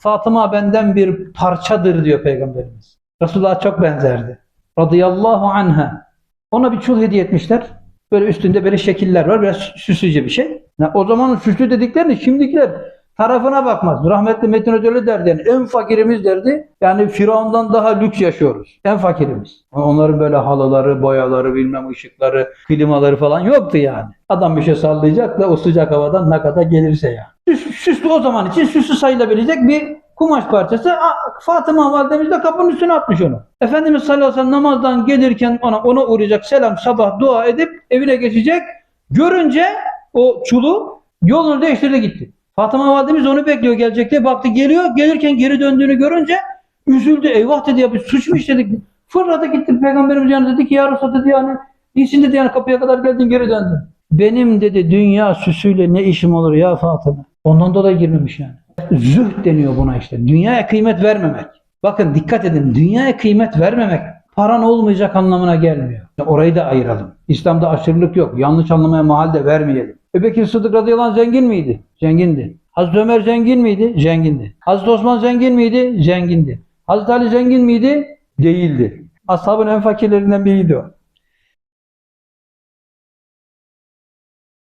Fatıma benden bir parçadır diyor Peygamberimiz. Resulullah'a çok benzerdi. Radıyallahu anha. Ona bir çul hediye etmişler. Böyle üstünde böyle şekiller var. Biraz süslüce bir şey. Ya o zamanın süslü dediklerini şimdikiler tarafına bakmaz. Rahmetli Metin öyle derdi yani en fakirimiz derdi. Yani Firavundan daha lüks yaşıyoruz. En fakirimiz. Onların böyle halıları, boyaları, bilmem ışıkları, klimaları falan yoktu yani. Adam bir şey sallayacak da o sıcak havadan ne kadar gelirse yani. Süs, süslü o zaman için süslü sayılabilecek bir kumaş parçası. Fatıma validemiz de kapının üstüne atmış onu. Efendimiz sallallahu aleyhi ve sellem namazdan gelirken ona, ona uğrayacak selam sabah dua edip evine geçecek. Görünce o çulu yolunu değiştirdi gitti. Fatıma validemiz onu bekliyor gelecek diye baktı geliyor. Gelirken geri döndüğünü görünce üzüldü. Eyvah dedi ya bir suç mu işledik? Fırladı gitti peygamberimiz yanına dedi ki ya Resulallah dedi yani iyisin dedi yani kapıya kadar geldin geri döndün. Benim dedi dünya süsüyle ne işim olur ya Fatıma. Ondan dolayı girmemiş yani. Zühd deniyor buna işte. Dünyaya kıymet vermemek. Bakın dikkat edin. Dünyaya kıymet vermemek paran olmayacak anlamına gelmiyor. Orayı da ayıralım. İslam'da aşırılık yok. Yanlış anlamaya mahal de vermeyelim. Ebubekir Sıddık radıyallahu zengin miydi? Zengindi. Hazreti Ömer zengin miydi? Zengindi. Hazreti Osman zengin miydi? Zengindi. Hazreti Ali zengin miydi? Değildi. Ashabın en fakirlerinden biriydi o.